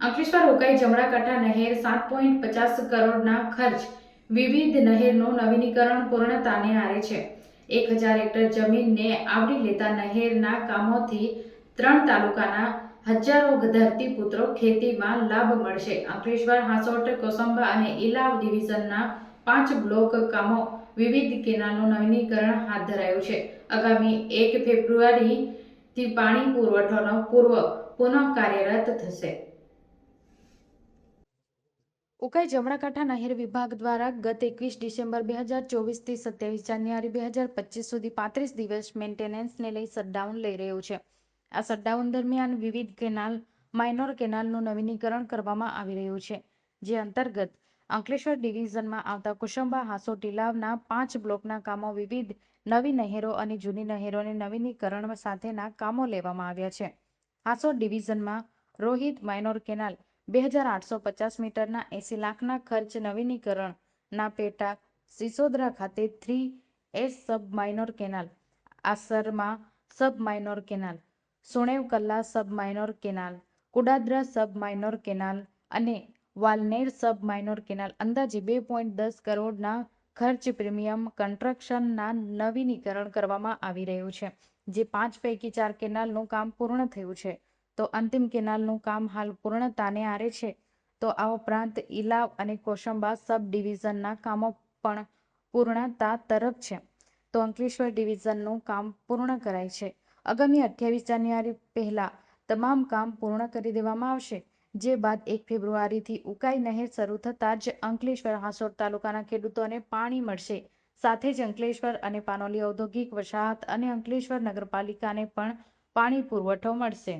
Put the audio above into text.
અંકલેશ્વર રોકાઈ જમણાકાંઠા નહેર સાત પોઈન્ટ પચાસ કરોડના ખર્ચ. વિવિધ નહેરનું નવીનીકરણ પૂર્ણતાને આરે છે. એક હજાર હેક્ટર જમીનને આવરી લેતા નહેરના કામોથી ત્રણ તાલુકાના હજારો ધરતીપુત્રો ખેતીમાં લાભ મળશે. અંકલેશ્વર હાંસોટ, કોસંબા અને ઇલાવ ડિવિઝનના પાંચ બ્લોક કામો વિવિધ કેનાલનું નવીનીકરણ હાથ ધરાયું છે. આગામી એક ફેબ્રુઆરીથી પાણી પુરવઠોનો પૂર્વ પુનઃ કાર્યરત થશે. ઉકાઈ જમણાકાંઠા નહેર વિભાગ દ્વારા ગત એકવીસ ડિસેમ્બર બે હજાર ચોવીસથી સત્યાવીસ જાન્યુઆરી બે હજાર પચીસ સુધી પાંત્રીસ દિવસ મેન્ટેનન્સને લઈ શટડાઉન લઈ રહ્યું છે. આ શટડાઉન દરમિયાન વિવિધ કેનાલ, માઇનોર કેનાલનું નવીનીકરણ કરવામાં આવી રહ્યું છે, જે અંતર્ગત અંકલેશ્વર ડિવિઝનમાં આવતા કુશંબા હાસો ટીલાવના પાંચ બ્લોકના કામો વિવિધ નવી નહેરો અને જૂની નહેરોને નવીનીકરણ સાથેના કામો લેવામાં આવ્યા છે. હાસો ડિવિઝનમાં રોહિત માઇનોર કેનાલ બે હજાર આઠસો પચાસ મીટરના એંસી લાખના ખર્ચ નવીનીકરણના પેટા સિસોદરા ખાતે three S sub minor canal, આસરમાં sub minor canal, Sunev Kalla sub minor canal, Kudadra sub minor canal અને વાલનેર સબ માઇનોર કેનાલ અંદાજે બે પોઈન્ટ દસ કરોડના ખર્ચ પ્રીમિયમ કન્સ્ટ્રક્શનના નવીનીકરણ કરવામાં આવી રહ્યું છે, જે પાંચ પૈકી ચાર કેનાલનું કામ પૂર્ણ થયું છે. તો અંતિમ કેનાલનું કામ હાલ પૂર્ણતાને આરે છે. તો આ ઉપરાંત ઇલાવ અને કોશંબા સબ ડિવિઝનના કામો પણ પૂર્ણતા તરફ છે. તો અંકલેશ્વર ડિવિઝનનું કામ પૂર્ણ કરાય છે. આગામી અઠ્યાવીસ જાન્યુઆરી પહેલાં તમામ કામ પૂર્ણ કરી દેવામાં આવશે. જે બાદ એક ફેબ્રુઆરીથી ઉકાઈ નહેર શરૂ થતાં જ અંકલેશ્વર હાંસોર તાલુકાના ખેડૂતોને પાણી મળશે. સાથે જ અંકલેશ્વર અને પાનોલી ઔદ્યોગિક વસાહત અને અંકલેશ્વર નગરપાલિકાને પણ પાણી પુરવઠો મળશે.